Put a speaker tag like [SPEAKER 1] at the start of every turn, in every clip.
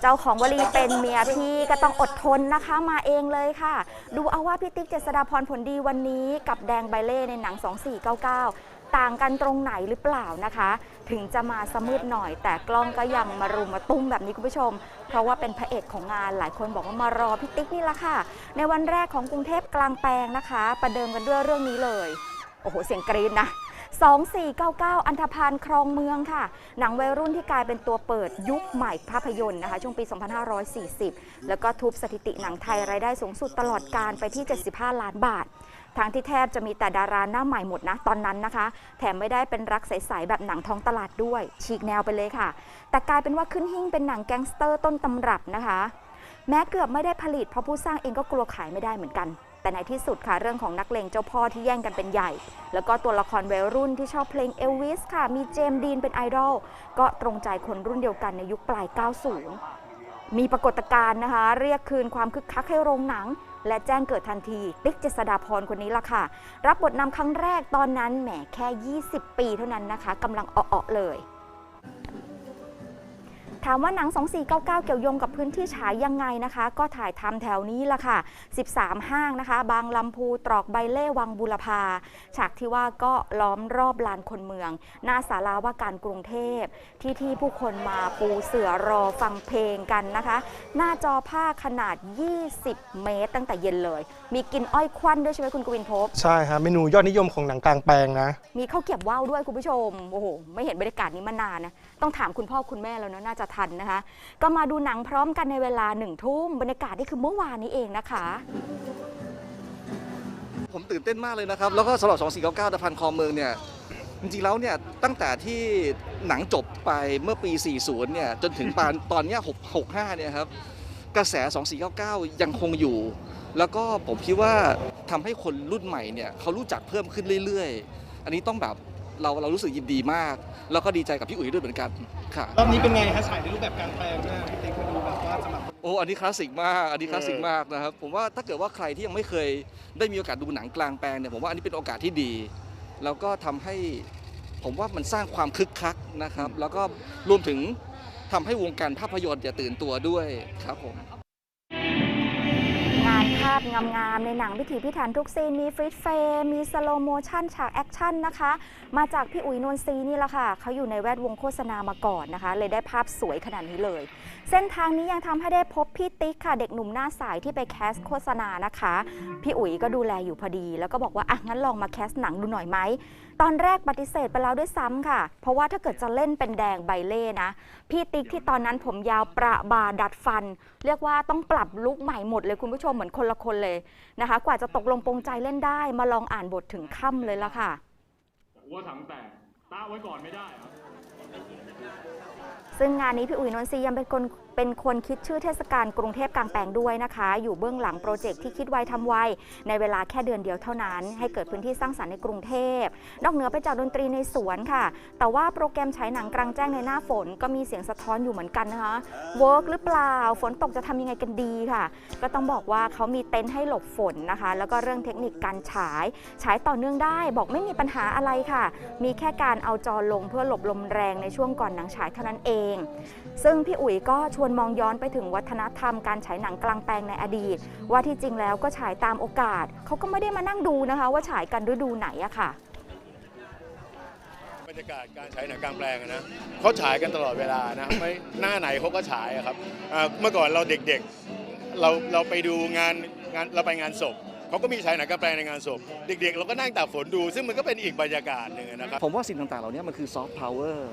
[SPEAKER 1] เจ้า
[SPEAKER 2] ของวลีเป็นเมียพี่ก็ต้องอดทนนะคะมาเองเลยค่ะ ดูเอาว่าพี่ติ๊กเจษฎาพรผลดีวันนี้กับแดงไบเล่ในหนัง 2499 ต่างกันตรงไหนหรือเปล่านะคะ ถึงจะมาสมืดหน่อย แต่กล้องก็ยังมารุมมาตุ้มแบบนี้คุณผู้ชม เพราะว่าเป็นพระเอกของงานหลายคนบอกว่ามารอพี่ติ๊กนี่ละค่ะ ในวันแรกของกรุงเทพกลางแปลงนะคะ ประเดิมกันด้วยเรื่องนี้เลย โอ้โหเสียงกรี๊ดนะ 2499 อันธพาลครองเมืองค่ะ หนังวัยรุ่นที่กลายเป็นตัวเปิดยุคใหม่ภาพยนตร์นะคะ ช่วงปี 2540 แล้วก็ทุบสถิติหนังไทยรายได้สูงสุดตลอดการไปที่ 75 ล้านบาททางที่แทบจะมีแต่ดาราหน้าใหม่หมดนะตอนนั้นนะคะ แถมไม่ได้เป็นรักใสๆแบบหนังท้องตลาดด้วย ฉีกแนวไปเลยค่ะ แต่กลายเป็นว่าขึ้นหิ่งเป็นหนังแก๊งสเตอร์ต้นตำรับนะคะ แม้เกือบไม่ได้ผลิตเพราะผู้สร้างเองก็กลัวขายไม่ได้เหมือนกัน แต่ในที่สุดค่ะเรื่องของนักเลงเจ้าพ่อที่แย่งกันเป็นใหญ่ แล้วก็ตัวละครวัยรุ่นที่ชอบเพลงเอลวิสค่ะ มีเจมดีนเป็นไอดอลก็ตรงใจคนรุ่นเดียวกันในยุคปลาย 90 มีปรากฏการณ์นะคะ เรียกคืนความคึกคักให้โรงหนัง และแจ้งเกิดทันทีติ๊กเจษฎาพรคนนี้ละค่ะ รับบทนำครั้งแรกตอนนั้นแหมแค่ 20 ปีเท่านั้นนะคะกำลังเออๆเลยามว่าหนัง 2499 เกี่ยวโยงกับพื้นที่ฉายยังไงนะคะ ก็ถ่ายทำแถวนี้ละค่ะ 13 ห้างนะคะ บางลำพูตรอกใบเล่วังบุรพา ฉากที่ว่าก็ล้อมรอบลานคนเมือง หน้าศาลาว่าการกรุงเทพ ที่ที่ผู้คนมาปูเสือรอฟังเพลงกันนะคะ หน้าจอผ้าขนาด 20 เมตร ตั้งแต่เย็นเลย มีกินอ้อยควันด้วยใช่ไหมคุณกวินภพ
[SPEAKER 3] ใช่ฮะเมนูยอดนิยมของหนังกลางแปลงนะ
[SPEAKER 2] มีข้าวเกรียบว่าวด้วยคุณผู้ชมโอ้โหไม่เห็นบรรยากาศนี้มานานนะต้องถามคุณพ่อคุณแม่แล้วเนอะน่าจะทันนะคะ ก็มาดูหนังพร้อมกันในเวลาหนึ่งทุ่มบรรยากาศนี่คือเมื่อวานนี้เองนะคะ
[SPEAKER 4] ผมตื่นเต้นมากเลยนะครับ แล้วก็สำหรับ2499ตะพันคอเมืองเนี่ยจริงๆแล้วเนี่ยตั้งแต่ที่หนังจบไปเมื่อปี 40 เนี่ยจนถึงปานตอนเนี้ย6 65 เนี่ยครับกระแส 2499 ยังคงอยู่ แล้วก็ผมคิดว่าทำให้คนรุ่นใหม่เนี่ยเขารู้จักเพิ่มขึ้นเรื่อยๆ อันนี้ต้องแบบเราเรารู้สึกยินดีมาก แล้วก็ดีใจกับพี่อุ๋ยด้วยเหมือนกัน ค่ะ
[SPEAKER 3] รอบนี้เป็นไงฮะฉายในรูปแบบกลางแปลงนะพี่ติ๊กมาดูแบบว่าสำหรับ
[SPEAKER 4] โอ้อันนี้คลาสสิกมาก อันนี้คลาสสิกมากนะครับ ผมว่าถ้าเกิดว่าใครที่ยังไม่เคยได้มีโอกาสดูหนังกลางแปลงเนี่ย ผมว่าอันนี้เป็นโอกาสที่ดี แล้วก็ทำให้ ผมว่ามันสร้างความคึกคักนะครับ แล้วก็รวมถึงทำให้วงการภาพยนตร์จะตื่นตัวด้วยครับผม
[SPEAKER 2] งานภาพงามๆ ในหนังพิถีพิถันทุกซีน มีฟรีดเฟรมมีสโลโมชันฉากแอคชั่นนะคะ มาจากพี่อุ๋ยนวลซีนี่แหละค่ะ เขาอยู่ในแวดวงโฆษณามาก่อนนะคะ เลยได้ภาพสวยขนาดนี้เลย เส้นทางนี้ยังทำให้ได้พบพี่ติ๊กค่ะ เด็กหนุ่มหน้าใสที่ไปแคสโฆษณานะคะ พี่อุ๋ยก็ดูแลอยู่พอดี แล้วก็บอกว่าอะงั้นลองมาแคสหนังดูหน่อยไหมตอนแรกปฏิเสธไปแล้วด้วยซ้ำค่ะ เพราะว่าถ้าเกิดจะเล่นเป็นแดงใบเล่นะ พี่ติ๊กที่ตอนนั้นผมยาวประบาดัดฟัน เรียกว่าต้องปรับลุคใหม่หมดเลยคุณผู้ชมเหมือนคนละคนเลยนะคะ กว่าจะตกลงปรงใจเล่นได้ มาลองอ่านบทถึงค่ำเลยละค่ะ
[SPEAKER 5] หัวถังแตกตาไว้ก่อนไม่ได้เหรอ
[SPEAKER 2] ซึ่งงานนี้พี่อุ๋ยนนทรียังเป็นคน เป็นคนคิดชื่อเทศกาลกรุงเทพกลางแปลงด้วยนะคะ อยู่เบื้องหลังโปรเจกต์ที่คิดไวทำไวในเวลาแค่เดือนเดียวเท่านั้น ให้เกิดพื้นที่สร้างสรรค์ในกรุงเทพ นอกเหนือไปจากดนตรีในสวนค่ะ แต่ว่าโปรแกรมฉายหนังกลางแจ้งในหน้าฝน ก็มีเสียงสะท้อนอยู่เหมือนกันนะคะเวิร์กหรือเปล่าฝนตกจะทำยังไงกันดีค่ะ ก็ต้องบอกว่าเขามีเต็นท์ให้หลบฝนนะคะ แล้วก็เรื่องเทคนิคการฉาย ฉายต่อเนื่องได้ บอกไม่มีปัญหาอะไรค่ะ มีแค่การเอาจอลงเพื่อหลบลมแรงในช่วงก่อนหนังฉายเท่านั้นเอง ซึ่งพี่อุ๋ยก็ชวนมองย้อนไปถึงวัฒนธรรมการฉายหนังกลางแปลงในอดีต ว่าที่จริงแล้วก็ฉายตามโอกาส เขาก็ไม่ได้มานั่งดูนะคะ ว่าฉายกันฤดูไหนอะค่ะ
[SPEAKER 6] บรรยากาศการฉายหนังกลางแปลงนะเขาฉายกันตลอดเวลานะไม่หน้าไหนเขาก็ฉายอะครับเมื่อก่อนเราเด็กๆเราเราไปดูงานงานเราไปงานศพ เขาก็มีฉายหนังกลางแปลงในงานศพ เด็กๆ เราก็นั่งตากฝนดู ซึ่งมันก็เป็นอีกบรรยากาศหนึ่งนะครับ
[SPEAKER 4] ผมว่าสิ่งต่างๆ เหล่านี้มันคือซอฟต์พาวเวอร์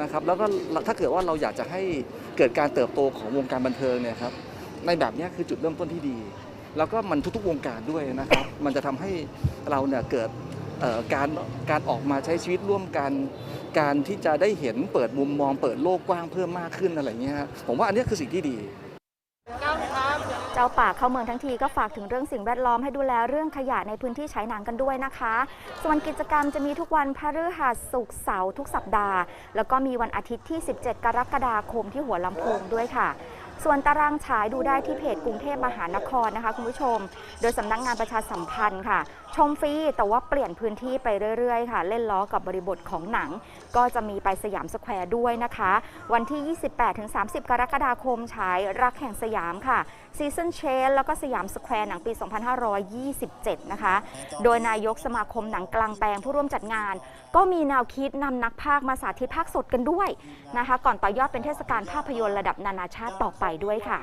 [SPEAKER 4] นะครับแล้วก็ถ้าเกิดว่าเราอยากจะให้เกิดการเติบโตของวงการบันเทิงเนี่ยครับในแบบนี้คือจุดเริ่มต้นที่ดี แล้วก็มันทุกๆวงการด้วยนะครับ มันจะทำให้เราเนี่ยเกิดการการออกมาใช้ชีวิตร่วมกัน การที่จะได้เห็นเปิดมุมมอง เปิดโลกกว้างเพิ่มมากขึ้นอะไรเงี้ยผมว่าอันนี้คือสิ่งที่ดี
[SPEAKER 2] เจ้าป่าเข้าเมืองทั้งทีก็ฝากถึงเรื่องสิ่งแวดล้อมให้ดูแลเรื่องขยะในพื้นที่ใช้หนังกันด้วยนะคะ ส่วนกิจกรรมจะมีทุกวันพฤหัสศุกร์เสาร์ทุกสัปดาห์ แล้วก็มีวันอาทิตย์ที่ 17 กรกฎาคมที่หัวลำโพงด้วยค่ะ ส่วนตารางฉายดูได้ที่เพจกรุงเทพมหานครนะคะคุณผู้ชม โดยสำนักงานประชาสัมพันธ์ค่ะ ชมฟรีแต่ว่าเปลี่ยนพื้นที่ไปเรื่อยๆ ค่ะ เล่นล้อกับบริบทของหนัง ก็จะมีไปสยามสแควร์ด้วยนะคะ วันที่ 28-30 กรกฎาคมฉายรักแห่งสยามค่ะซีซันเชนแล้วก็สยามสแควร์หนังปี 2527 นะคะ โดยนายกสมาคมหนังกลางแปลงผู้ร่วมจัดงาน ก็มีแนวคิดนำนักพากมาสาธิตภาคสดกันด้วยนะคะ ก่อนต่อยอดเป็นเทศกาลภาพยนตร์ระดับนานาชาติต่อไปด้วยค่ะ